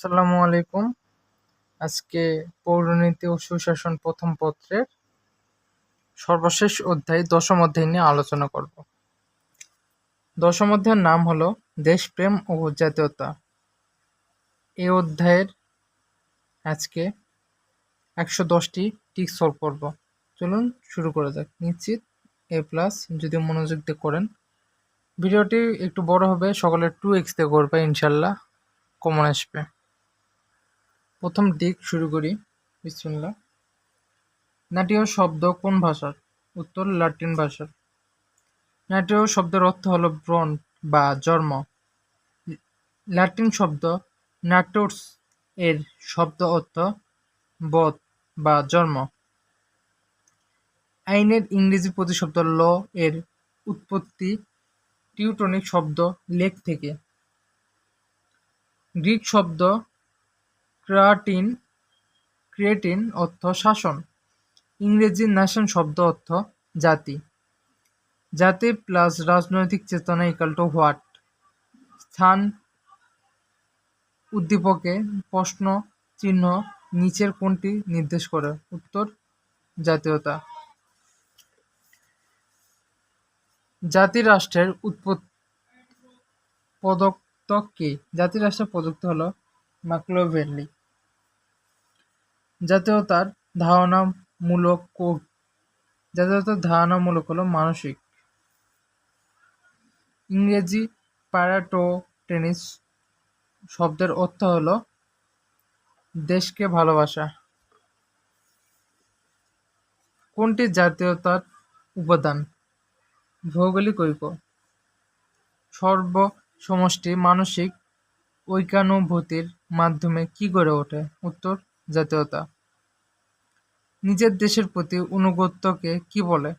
আসসালামু আলাইকুম। আজকে পৌরনীতি ও সুশাসন প্রথম পত্রের সর্বশেষ অধ্যায় দশম অধ্যায় নিয়ে আলোচনা করব। দশম অধ্যায়ের নাম হলো দেশপ্রেম ও জাতীয়তা। এই অধ্যায়ের আজকে একশো দশটি টিক সলভ করব। চলুন শুরু করা যাক। নিশ্চিত এ প্লাস যদি মনোযোগ দিয়ে করেন। ভিডিওটি একটু বড় হবে, সকলে টু এক্স দিয়ে করবে, ইনশাল্লাহ কমন আসবে। প্রথম দিক শুরু করি। বিসমিল্লাহ। নাটীয় শব্দ কোন ভাষার? উত্তর লাটিন ভাষার। নাটীয় শব্দের অর্থ হলো ব্রণ বা জন্ম। লাটিন শব্দ নাটোর্স এর শব্দ অর্থ বধ বা জন্ম। আইনের ইংরেজি প্রতিশব্দ ল এর উৎপত্তি টিউটনিক শব্দ লেক থেকে। গ্রিক শব্দ ক্রাটিন ক্রিয়েটিন অর্থ শাসন, ইংরেজি ন্যাশন শব্দ অর্থ জাতি। জাতি প্লাস রাজনৈতিক চেতনা ইকাল টু হোয়াট স্থান, উদ্দীপকে প্রশ্ন, চিহ্ন, নিচের কোনটি নির্দেশ করে? উত্তর, জাতীয়তা। জাতিরাষ্ট্রের উৎপত্তি প্রদত্ত কি? জাতিরাষ্ট্রের প্রদত্ত হলো ম্যাকলোভেলি জাতীয়তার ধারণামূলক জাতীয়তার ধারণামূলক হলো মানসিক। ইংরেজি প্যারাটোটেনিস শব্দের অর্থ হলো দেশকে ভালোবাসা। কোনটি জাতীয়তার উপাদান? ভৌগোলিক ঐক্য। সর্ব সমষ্টি মানসিক ঐকানুভূতির মাধ্যমে কি গড়ে ওঠে? উত্তর জাতীয়তা। নিজের দেশের প্রতি অনুগত্যকে কি বলে?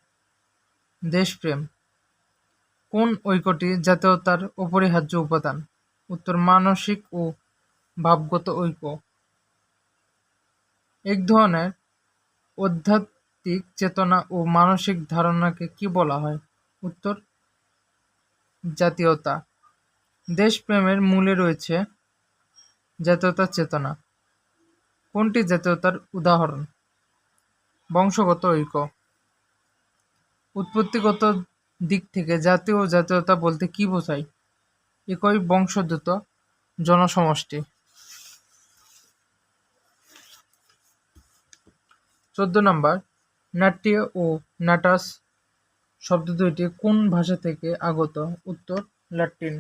দেশপ্রেম। কোন ঐক্যটি জাতীয়তার অপরিহার্য উপাদান? উত্তর, মানসিক ও ভাবগত ঐক্য। এক ধরনের আধ্যাত্মিক চেতনা ও মানসিক ধারণাকে কি বলা হয়? উত্তর, জাতীয়তা। দেশপ্রেমের মূলে রয়েছে জাতীয়তার চেতনা। কোনটি জাতীয়তার উদাহরণ? বংশগত ঐক্য। উৎপত্তিগত দিক থেকে জাতীয় জাতীয়তা বলতে কি বোঝায়? একই বংশোদ্ভূত জনসমষ্টি। চোদ্দ নম্বর, নাট্য ও নাটাস শব্দ দুইটি কোন ভাষা থেকে আগত? উত্তর, ল্যাটিন।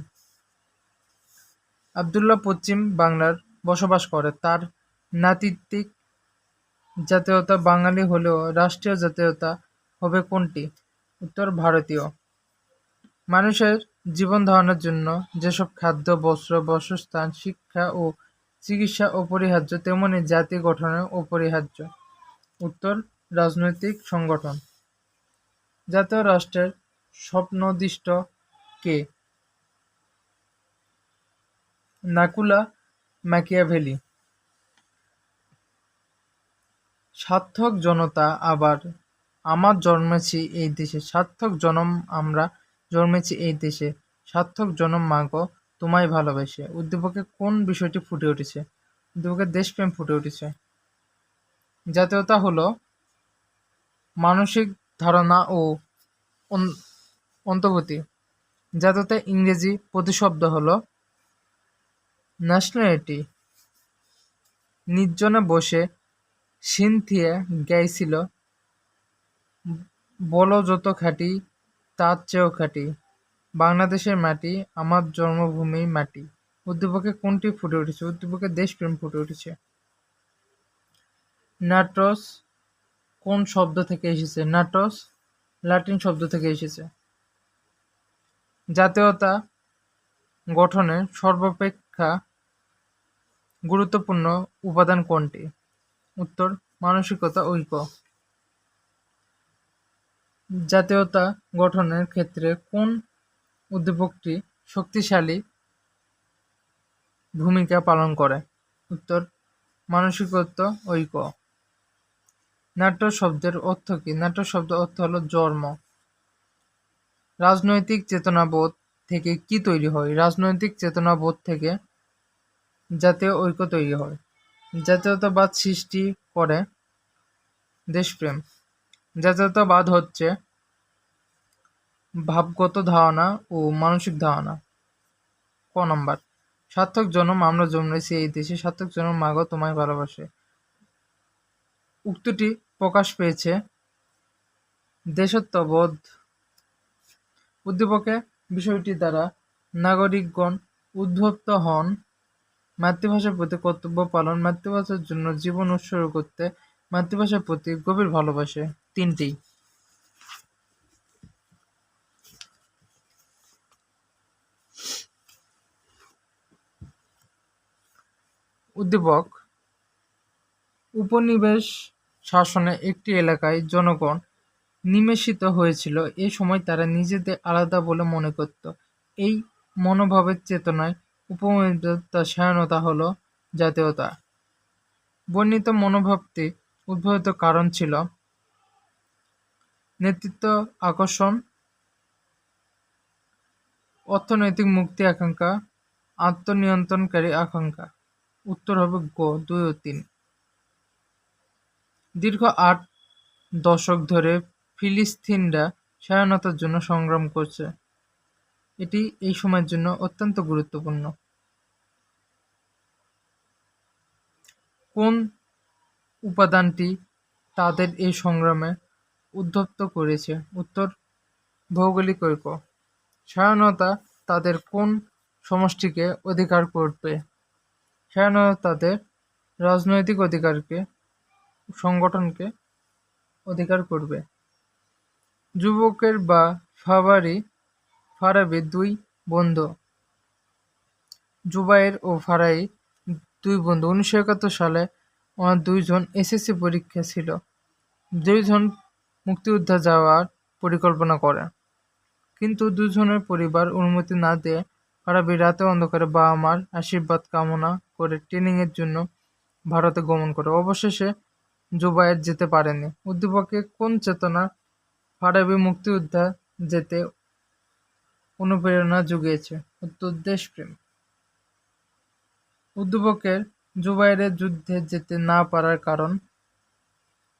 আবদুল্লাহ পশ্চিম বাংলার বসবাস করে, তার নাতিত্বিক জাতীয়তা বাঙালি হলেও রাষ্ট্রীয় জাতীয়তা হবে কোনটি? উত্তর, ভারতীয়। মানুষের জীবন ধারণের জন্য যেসব খাদ্য, বস্ত্র, বাসস্থান, শিক্ষা ও চিকিৎসা অপরিহার্য, তেমনি জাতি গঠনে অপরিহার্য। উত্তর, রাজনৈতিক সংগঠন। জাতীয় রাষ্ট্রের স্বপ্নদিষ্ট কে? নাকুলা ম্যাকিয়াভেলি সার্থক জনতা আবার আমার জন্মেছি এই দেশে। সার্থক জনম আমরা জন্মেছি এই দেশে। সার্থক জনম মাগো, তোমায় ভালোবেসে। উদ্দীপকে কোন বিষয়টি ফুটে উঠেছে? উদ্দীপকে দেশপ্রেম ফুটে উঠেছে। জাতীয়তা হলো মানসিক ধারণা ও অন্তর্ভূতি জাতীয়তা ইংরেজি প্রতিশব্দ হলো ন্যাশনালিটি নির্জনে বসে সিনথিয়া গাইছিল বলো যত খাঁটি, তার চেয়েও খাঁটি। বাংলাদেশের মাটি, আমার জন্মভূমি মাটি। উদ্দীপকে কোনটি ফুটে উঠেছে? উদ্দীপকে দেশপ্রেম ফুটে উঠেছে। নাটস কোন শব্দ থেকে এসেছে? নাটস লাটিন শব্দ থেকে এসেছে। জাতীয়তা গঠনে সর্বাপেক্ষা গুরুত্বপূর্ণ উপাদান কোনটি? উত্তর, মানসিকতা ঐক্য। জাতীয়তা গঠনের ক্ষেত্রে কোন উদ্দীপকটি শক্তিশালী ভূমিকা পালন করে? উত্তর, মানসিকতা ঐক্য। নাট্য শব্দের অর্থ কি? নাট্য শব্দ অর্থ হলো জন্ম। রাজনৈতিক চেতনাবোধ থেকে কি তৈরি হয়? রাজনৈতিক চেতনাবোধ থেকে জাতীয় ঐক্য তৈরি হয়। জাতীয়তাবাদ সৃষ্টি করে দেশপ্রেম। জাতীয়তাবাদ হচ্ছে ভাবগত ধারণা ও মানসিক ধারণা। ক নম্বর, সার্থক জনম আমরা জন্মেছি এই দেশে, সার্থক জনম মাগো তোমায় ভালোবাসে। উক্তিটি প্রকাশ পেয়েছে দেশত্ববোধ উদ্দীপকে বিষয়টি দ্বারা নাগরিকগণ উদ্ভুক্ত হন। মাতৃভাষার প্রতি কর্তব্য পালন, মাতৃভাষার জন্য জীবন উৎসর্গ করতে মাতৃভাষার প্রতি গভীর ভালোবাসে। তিনটি। উদ্দীপক। উপনিবেশ শাসনে একটি এলাকায় জনগণ নিমেষিত হয়েছিল। এ সময় তারা নিজেদের আলাদা বলে মনে করত। এই মনোভাবের চেতনায় উপমতা হল জাতীয়তা। বর্ণিত মনোভাবটি উদ্ভূত কারণ ছিল নেতৃত্ব, আকর্ষণ, অর্থনৈতিক মুক্তি আকাঙ্ক্ষা, আত্মনিয়ন্ত্রণকারী আকাঙ্ক্ষা। উত্তর হবে গ, দুই ও তিন। দীর্ঘ আট দশক ধরে ফিলিস্তিনরা স্বাধীনতার জন্য সংগ্রাম করছে। এটি এই সময়ের জন্য অত্যন্ত গুরুত্বপূর্ণ। কোন উপাদানটি তাদের এই সংগ্রামে উদ্ধপ্ত করেছে? উত্তর, ভৌগোলিক ঐক্য। স্বাধীনতা তাদের কোন সমষ্টিকে অধিকার করবে? স্বাধীনতা তাদের রাজনৈতিক অধিকারকে, সংগঠনকে অধিকার করবে। যুবকের বা ফাবারি ফারাবি দুই বন্ধু। জুবাইর ও ফারাই দুই বন্ধু। উনিশশো একাত্তর সালে ওনার দুইজন এসএসসি পরীক্ষা ছিল। দুইজন মুক্তিযোদ্ধা যাওয়ার পরিকল্পনা করে কিন্তু দুজনের পরিবার অনুমতি না দিয়ে ফারাবি রাতে অন্ধকারে বাবা মার আশীর্বাদ কামনা করে ট্রেনিংয়ের জন্য ভারতে গমন করে। অবশেষে জুবায়ের যেতে পারেনি উদ্দীপকে কোন চেতনা ফারাবি মুক্তিযোদ্ধা যেতে অনুপ্রেরণা জুগিয়েছে। উত্তর দেশপ্রেম উদ্দীপকের জুবাইরের যুদ্ধে যেতে না পারার কারণ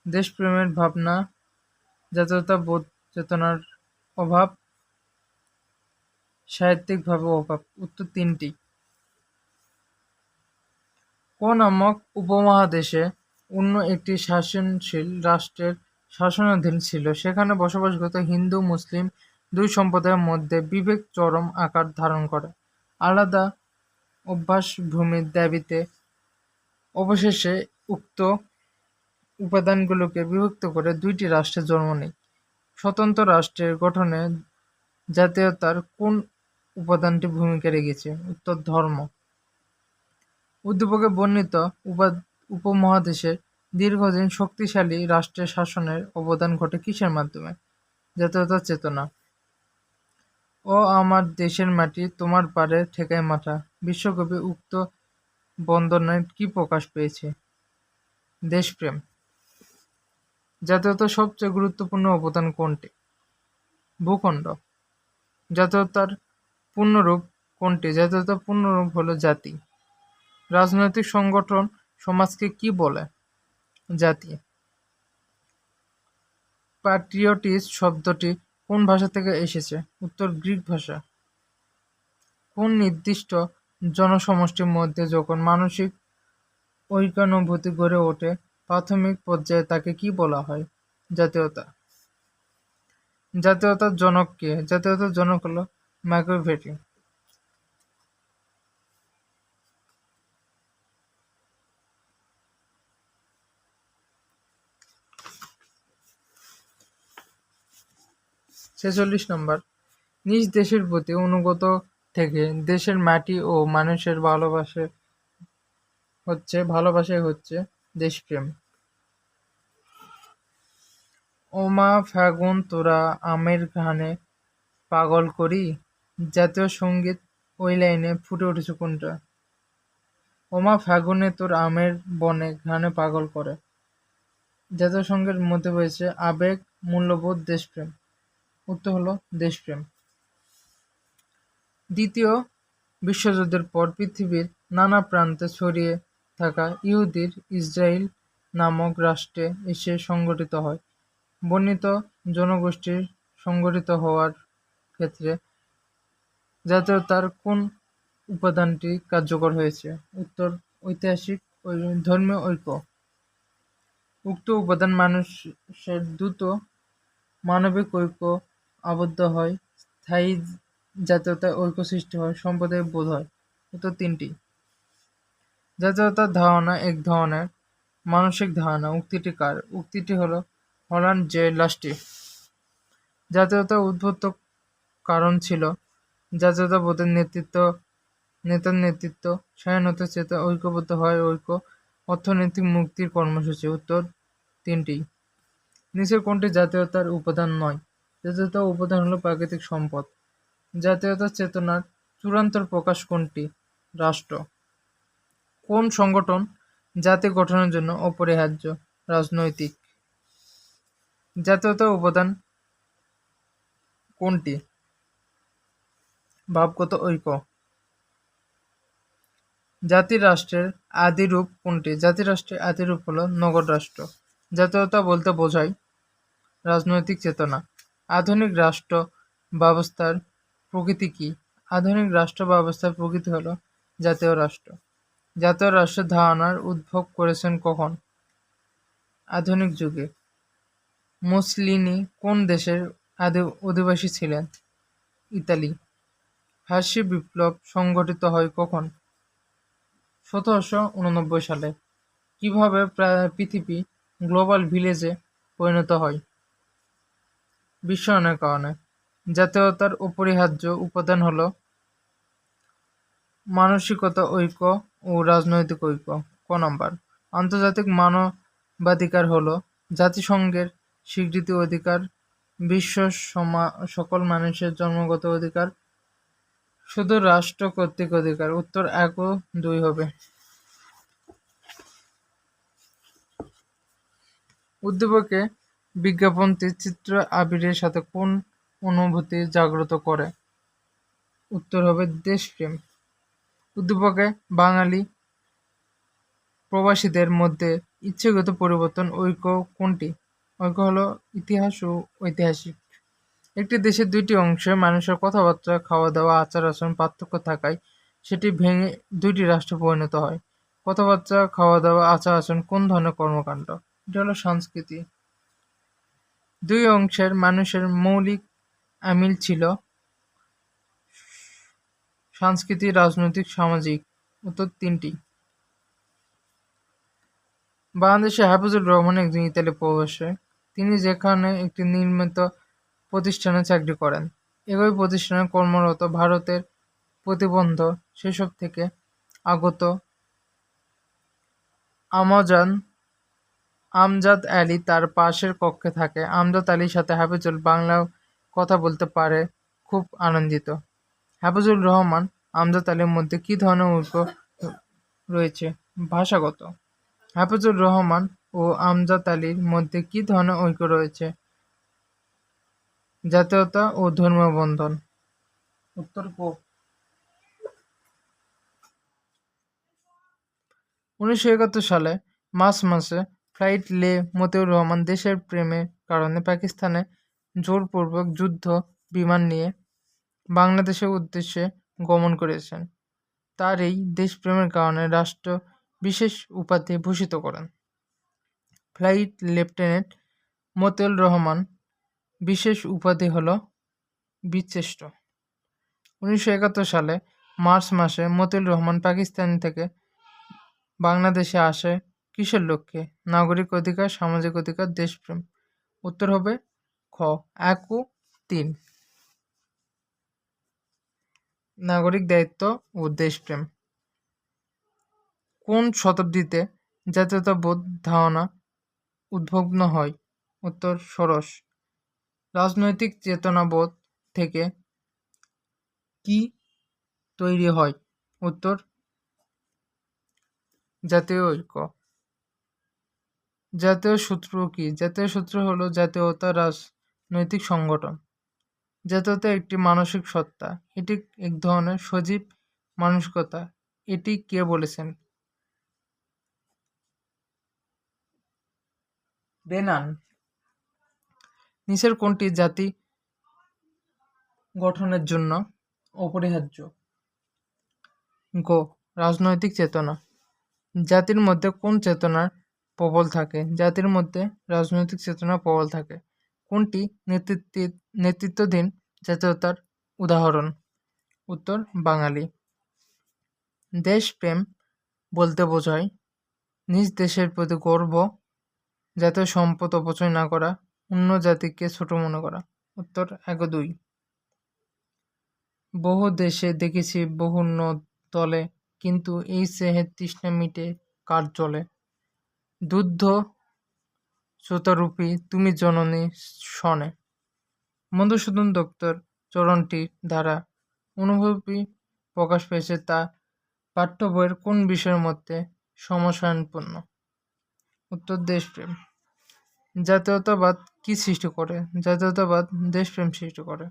দেশপ্রেমের ভাবনা জাতীয়তাবোধ চেতনার অভাব, সাহিত্যিকভাবে অভাব। উত্তর তিনটি। ক নামক উপমহাদেশে অন্য একটি শাসনশীল রাষ্ট্রের শাসনাধীন ছিল। সেখানে বসবাসগত হিন্দু, মুসলিম দুই সম্প্রদায়ের মধ্যে বিভেদ চরম আকার ধারণ করে। আলাদা অভ্যাস ভূমির দাবিতে অবশেষে উক্ত উপাদানগুলোকে বিভক্ত করে দুইটি রাষ্ট্রের জন্ম নেয়। স্বতন্ত্র রাষ্ট্রের গঠনে জাতীয়তার কোন উপাদানটি ভূমিকা রেখেছে? উত্তর, ধর্ম। উদ্দীপকে বর্ণিত উপমহাদেশের দীর্ঘদিন শক্তিশালী রাষ্ট্রের শাসনের অবদান ঘটে কিসের মাধ্যমে? জাতীয়তার চেতনা ও আমার দেশের মাটি তোমার পারে ঠেকায় মাথা। বিশ্বকবি উক্ত বন্দনায় কি প্রকাশ পেয়েছে? দেশপ্রেম। জাতীয়তার সবচেয়ে গুরুত্বপূর্ণ অবদান কোনটি? ভূখণ্ড। জাতীয়তার পূর্ণরূপ কোনটি? জাতীয়তার পূর্ণরূপ হলো জাতি। রাজনৈতিক সংগঠন সমাজকে কি বলে? জাতি। প্যাট্রিয়টিস শব্দটি কোন ভাষা থেকে এসেছে? উত্তর গ্রিক ভাষা। কোন নির্দিষ্ট জনসমষ্টির মধ্যে যখন মানসিক ঐকানুভূতি গড়ে ওঠে, প্রাথমিক পর্যায়ে তাকে কি বলা হয়? জাতীয়তা। জাতীয়তার জনক কে? জাতীয়তার জনক হলো ম্যাকভেটি ছেচল্লিশ নম্বর। নিজ দেশের প্রতি অনুগত থেকে দেশের মাটি ও মানুষের ভালোবাসে হচ্ছে ভালোবাসাই হচ্ছে দেশপ্রেম। ওমা ফাগুন, তোরা আমের ঘানে পাগল করি। জাতীয় সংগীত ওই লাইনে ফুটে উঠেছে কোনটা? ওমা ফাগুনে তোর আমের বনে ঘানে পাগল করে। জাতীয় সঙ্গীতের মধ্যে রয়েছে আবেগ, মূল্যবোধ, দেশপ্রেম। উত্তর হলো দেশপ্রেম। দ্বিতীয় বিশ্বযুদ্ধের পর পৃথিবীর নানা প্রান্তে ছড়িয়ে থাকা ইহুদির ইসরায়েল নামক রাষ্ট্রে এসে সংগঠিত হয়। বর্ণিত জনগোষ্ঠীর সংগঠিত হওয়ার ক্ষেত্রে জাতীয়তার কোন উপাদানটি কার্যকর হয়েছে? উত্তর, ঐতিহাসিক ধর্মীয় ঐক্য। উক্ত উপাদান মানুষের দ্রুত মানবিক ঐক্য আবদ্ধ হয়। স্থায়ী জাতীয়তায় ঐক্য সৃষ্টি হয়, সম্প্রদায় বোধ হয়। উত্তর তিনটি। জাতীয়তার ধারণা এক ধরনের মানসিক ধারণা। উক্তিটি কার? উক্তিটি হল হল্যান্ড জে লাস্টি। জাতীয়তা উদ্ভূত কারণ ছিল জাতীয়তাবোধের নেতৃত্ব, নেতার নেতৃত্ব স্বাধীনতা চেতা ঐক্যবদ্ধ হয় ঐক্য, অর্থনৈতিক মুক্তির কর্মসূচি। উত্তর তিনটি। নিচের কোনটি জাতীয়তার উপাদান নয়? জাতীয়তার উপাদান হলো প্রাকৃতিক সম্পদ। জাতীয়তা চেতনার চূড়ান্ত প্রকাশ কোনটি? রাষ্ট্র। কোন সংগঠন জাতি গঠনের জন্য অপরিহার্য? রাজনৈতিক। জাতীয়তার উপাদান কোনটি? ভাবগত ঐক্য। জাতির রাষ্ট্রের আদি রূপ কোনটি? জাতি রাষ্ট্রের আদি রূপ হলো নগর রাষ্ট্র। জাতীয়তা বলতে বোঝায় রাজনৈতিক চেতনা। আধুনিক রাষ্ট্র ব্যবস্থার প্রকৃতি কি? আধুনিক রাষ্ট্র ব্যবস্থার প্রকৃতি হলো জাতীয় রাষ্ট্র। জাতীয় রাষ্ট্রের ধারণার উদ্ভব করেছেন কখন? আধুনিক যুগে। মুসলিনি কোন দেশের আদি, অধিবাসী ছিলেন? ইতালি। ফার্সি বিপ্লব সংগঠিত হয় কখন? সতেরোশো উননব্বই সালে। কীভাবে পৃথিবী গ্লোবাল ভিলেজে পরিণত হয়? বিশ্বায়নের কারণে। জাতীয়তার অপরিহার্য উপাদান হল মানসিকতা ঐক্য ও রাজনৈতিক ঐক্য। ক নম্বর, আন্তর্জাতিক মানবাধিকার হল জাতিসংঘের স্বীকৃতি অধিকার, বিশ্ব সকল মানুষের জন্মগত অধিকার, শুধু রাষ্ট্র কর্তৃক অধিকার। উত্তর এক ও দুই হবে। উদ্দীপকে বিজ্ঞাপনটি চিত্র আবিরের সাথে কোন অনুভূতি জাগ্রত করে? উত্তর হবে দেশপ্রেম উদ্দীপকে বাঙালি প্রবাসীদের মধ্যে ইচ্ছাগত পরিবর্তন ঐক্য কোনটি? ঐক্য হলো ইতিহাস ও ঐতিহাসিক। একটি দেশের দুইটি অংশে মানুষের কথাবার্তা খাওয়া দাওয়া আচার আচরণ পার্থক্য থাকায় সেটি ভেঙে দুইটি রাষ্ট্রে পরিণত হয়। কথাবার্তা খাওয়া দাওয়া আচার আচরণ কোন ধরনের কর্মকাণ্ড? এটা হলো সংস্কৃতি। দুই অংশের মানুষের মৌলিক আমিল ছিল সংস্কৃতি, রাজনৈতিক, সামাজিক, উত্তর তিনটি। বাংলাদেশে হাফিজুর রহমান একজন ইতালি প্রবাসী। তিনি যেখানে একটি নির্মিত প্রতিষ্ঠানে চাকরি করেন। একই প্রতিষ্ঠানে কর্মরত ভারতের প্রতিবন্ধ সেসব থেকে আগত আমাজান আমজাদ আলী তার পাশের কক্ষে থাকে। আমজাদ আলীর সাথে হাফিজুল বাংলা কথা বলতে পারে। খুব আনন্দিত। হাফিজুর রহমান আমজাদ আলীর মধ্যে কী ধরনের ঐক্য রয়েছে? ভাষাগত। হাফিজুর রহমান ও আমজাদ আলীর মধ্যে কী ধরনের ঐক্য রয়েছে? জাতীয়তা ও ধর্মীয় বন্ধন উত্তর কো উনিশশো একাত্তর সালে মার্চ মাসে ফ্লাইট লে মতিউর রহমান দেশের প্রেমের কারণে পাকিস্তানে জোরপূর্বক যুদ্ধ, বিমান নিয়ে বাংলাদেশের উদ্দেশ্যে গমন করেছেন। তার এই দেশপ্রেমের কারণে রাষ্ট্র বিশেষ উপাধি ভূষিত করেন। ফ্লাইট লেফটেন্যান্ট মতিউর রহমান বিশেষ উপাধি হল বীরশ্রেষ্ঠ উনিশশো একাত্তর সালে মার্চ মাসে মতিউর রহমান পাকিস্তান থেকে বাংলাদেশে আসে কিসের লক্ষ্যে? নাগরিক অধিকার, সামাজিক অধিকার, দেশপ্রেম। উত্তর হবে খ। এক ও তিন। নাগরিক দায়িত্ব ও দেশপ্রেম। কোন শতাব্দীতে জাতীয়তাবোধ ধারণা উদ্ভগ্ন হয়? উত্তর, ষোড়শ। রাজনৈতিক চেতনাবোধ থেকে কি তৈরি হয়? উত্তর, জাতীয় ঐক্য। জাতীয় সূত্র কি? জাতীয় সূত্র হলো জাতীয়তা রাজনৈতিক সংগঠন। জাতীয়তা একটি মানসিক সত্তা। এটি এক ধরনের সজীব মানসিকতা। এটি কে বলেছেন? বেনান। নিচের কোনটি জাতি গঠনের জন্য অপরিহার্য? গ. রাজনৈতিক চেতনা। জাতির মধ্যে কোন চেতনার প্রবল থাকে। জাতির মধ্যে রাজনৈতিক চেতনা প্রবল থাকে। কোনটি নেতৃত্ব নেতৃত্বাধীন জাতীয়তার উদাহরণ? উত্তর, বাঙালি। দেশপ্রেম বলতে বোঝায় নিজ দেশের প্রতি গর্ব, জাতীয় সম্পদ অপচয় না করা, অন্য জাতিকে ছোট মনে করা। উত্তর এক দুই বহু দেশে দেখেছি বহু তলে, কিন্তু এই স্নেহের তৃষ্ণা মিটে কার জলে দুধ শ্রোতারূপী তুমি জননী শনে মধুসূদন দত্তর চরণটি দ্বারা অনুভূতি প্রকাশ পেয়েছে তা পাঠ্য বইয়ের কোন বিষয়ের মধ্যে সমসায়নপূর্ণ? উত্তর, দেশপ্রেম। জাতীয়তাবাদ কি সৃষ্টি করে? জাতীয়তাবাদ দেশপ্রেম সৃষ্টি করে।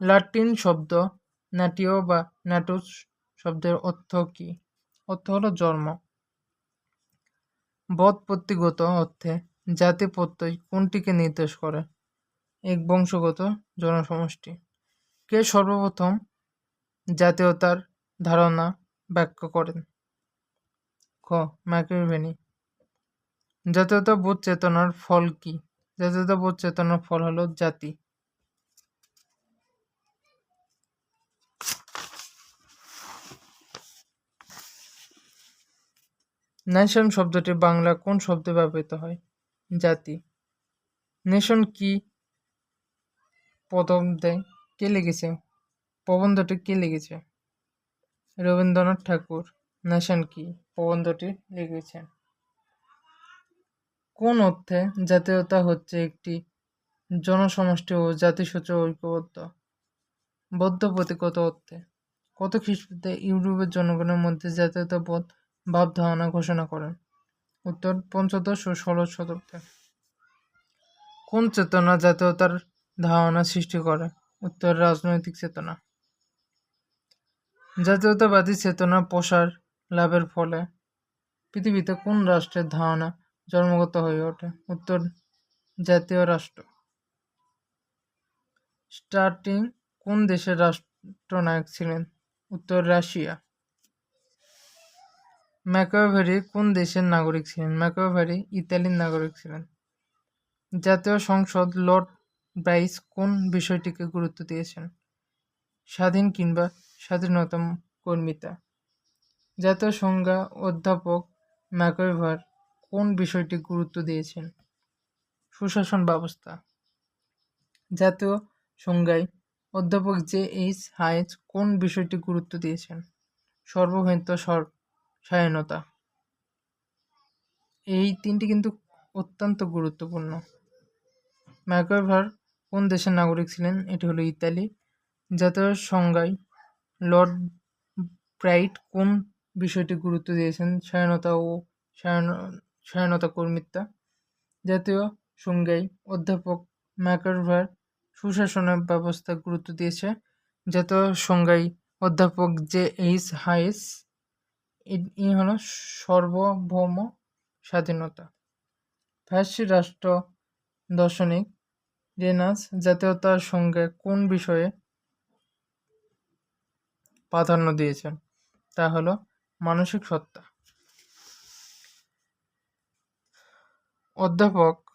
লাটিন শব্দ ন্যাটিও বা ন্যাটুস শব্দের অর্থ কি? অর্থ হলো জন্ম। বৎপত্তিগত অর্থে জাতি প্রত্যয় কোনটিকে নির্দেশ করে? এক বংশগত জনসমষ্টি। কে সর্বপ্রথম জাতীয়তার ধারণা ব্যাখ্যা করেন? খ. ম্যাকিভেনি জাতীয়তাবোধ চেতনার ফল কি? জাতীয়তাবোধ চেতনার ফল হলো জাতি। নেশন শব্দটি বাংলা কোন শব্দে ব্যবহৃত হয়? জাতি। নেশন কি প্রথম দেয়? কে লিখেছে? প্রবন্ধটি কে লিখেছে? রবীন্দ্রনাথ ঠাকুর। নেশন কি? প্রবন্ধটি লিখেছেন কোন অর্থে জাতীয়তা হচ্ছে একটি জনসমষ্টি ও জাতিসূচক ঐক্যবদ্ধ? বৌদ্ধ প্রতীকত অর্থে। কত খ্রিস্টাব্দে ইউরোপের জনগণের মধ্যে জাতীয়তা জাতীয়তাবোধ ভাব ধারণা ঘোষণা করেন। উত্তর পঞ্চদশ ও ষোড়শ শতাব্দে কোন চেতনা জাতীয়তার ধারণা সৃষ্টি করে? উত্তর, রাজনৈতিক চেতনা। জাতীয়তাবাদী চেতনা প্রসার লাভের ফলে পৃথিবীতে কোন রাষ্ট্রের ধারণা জন্মগত হয়ে ওঠে? উত্তর, জাতীয় রাষ্ট্র। স্টার্টিং কোন দেশের রাষ্ট্রনায়ক ছিলেন? উত্তর, রাশিয়া। ম্যাকাভেরি কোন দেশের নাগরিক ছিলেন? ম্যাকাভেরি ইতালির নাগরিক ছিলেন। জাতীয় সংসদ লর্ড ব্রাইস কোন বিষয়টিকে গুরুত্ব দিয়েছেন? স্বাধীন কিংবা স্বাধীনতা কর্মিতা। জাতীয় সংজ্ঞা অধ্যাপক ম্যাকইভার কোন বিষয়টি গুরুত্ব দিয়েছেন? সুশাসন ব্যবস্থা। জাতীয় সংজ্ঞায় অধ্যাপক জে এইচ হাইজ কোন বিষয়টি গুরুত্ব দিয়েছেন? সর্বভৌমত্ব স্বাধীনতা এই তিনটি কিন্তু অত্যন্ত গুরুত্বপূর্ণ। ম্যাকইভার কোন দেশের নাগরিক ছিলেন? এটি হলো ইতালি। জাতীয় সংজ্ঞায় লর্ড ব্রাইট কোন বিষয়টি গুরুত্ব দিয়েছেন? স্বাধীনতা ও স্বাধীনতা কর্মিতা। জাতীয় সংজ্ঞায় অধ্যাপক ম্যাকারভার সুশাসনের ব্যবস্থা গুরুত্ব দিয়েছে। জাতীয় সংজ্ঞায় অধ্যাপক জে এইচ হাইস ই হলো সার্বভৌম স্বাধীনতা। ফ্যাসি রাষ্ট্র দর্শনিক রেনাস জাতীয়তার সঙ্গে কোন বিষয়ে প্রাধান্য দিয়েছেন? তা হলো মানসিক সত্তা। অধ্যাপক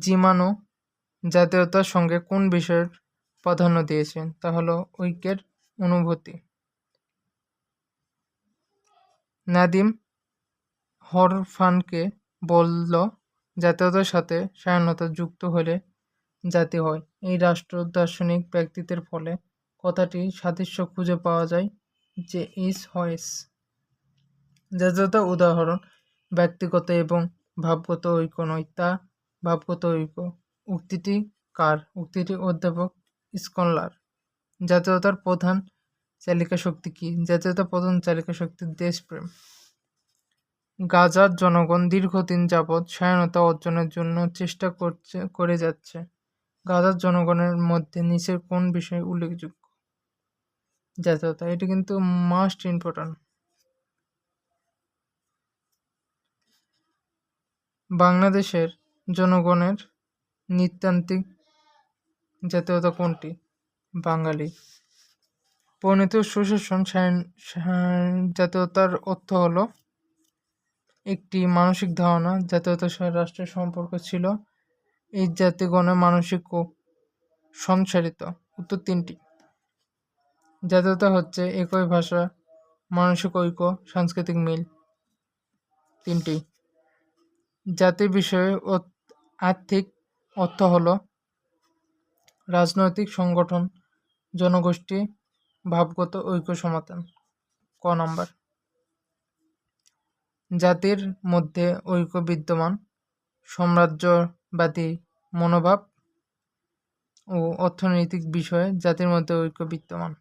জিমানো জাতীয়তার সঙ্গে কোন বিষয়ের প্রাধান্য দিয়েছেন? তা হলো ঐক্যের অনুভূতি। নাদিম হরফানকে বলল, জাতীয়তার সাথে স্বাধীনতা যুক্ত হলে জাতি হয়। এই রাষ্ট্র দার্শনিক ব্যক্তিত্বের ফলে কথাটি সাদৃশ্য খুঁজে পাওয়া যায় যে ইস হয়েস জাতীয়তা উদাহরণ, ব্যক্তিগত এবং ভাবগত ঐক্য নয়, তা ভাবগত ঐক্য। উক্তিটি কার? উক্তিটি অধ্যাপক স্কনলার। জাতীয়তার প্রধান চালিকা শক্তি কি? জাতীয়তা প্রধান চালিকা শক্তি দেশপ্রেম। গাজার জনগণ দীর্ঘদিন যাবৎ স্বাধীনতা অর্জনের জন্য চেষ্টা করছে, করে যাচ্ছে। গাজার জনগণের মধ্যে নিচের কোন বিষয় উল্লেখযোগ্য? জাতীয়তা, এটা কিন্তু মাস্ট ইম্পর্ট্যান্ট বাংলাদেশের জনগণের নৃতান্ত্রিক জাতীয়তা কোনটি? বাঙালি। পরিণত সুশাসন জাতীয়তার অর্থ হলো একটি মানসিক ধারণা। জাতীয়তার সাথে রাষ্ট্রের সম্পর্ক ছিল এই জাতিগণের মানসিক ও সংসারিত উত্তর তিনটি। জাতীয়তা হচ্ছে একই ভাষা, মানসিক ঐক্য, সাংস্কৃতিক মিল। তিনটি। জাতির বিষয়ে আর্থিক অর্থ হলো রাজনৈতিক সংগঠন, জনগোষ্ঠী ভাবগত ঐক্য সমাধান। ক নাম্বার। জাতির মধ্যে ঐক্য বিদ্যমান, সাম্রাজ্যবাদী মনোভাব ও অর্থনৈতিক বিষয়ে জাতির মধ্যে ঐক্য বিদ্যমান।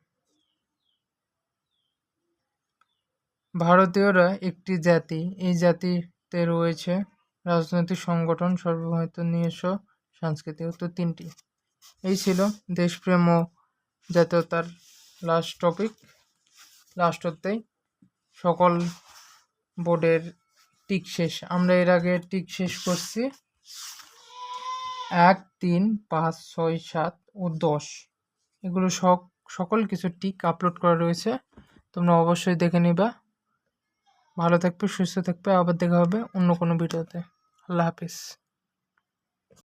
ভারতীয়রা একটি জাতি, এই জাতিতে রয়েছে রাজনৈতিক সংগঠন সর্বভারত নিজস্ব সংস্কৃতি উত্তর তিনটি। এই ছিল দেশপ্রেম ও জাতীয়তার লাস্ট টপিক লাস্ট অধ্যায়, সকল বোর্ডের টিক শেষ। আমরা এর আগে টিক শেষ করছি। এক, তিন, পাঁচ, ছয়, সাত ও দশ। এগুলো সক, সকল কিছু টিক আপলোড করা রয়েছে। তোমরা অবশ্যই দেখে নিবা। ভালো থাকবে, সুস্থ থাকবে। আবার দেখা হবে অন্য কোনো ভিডিওতে আল্লাহ হাফিজ।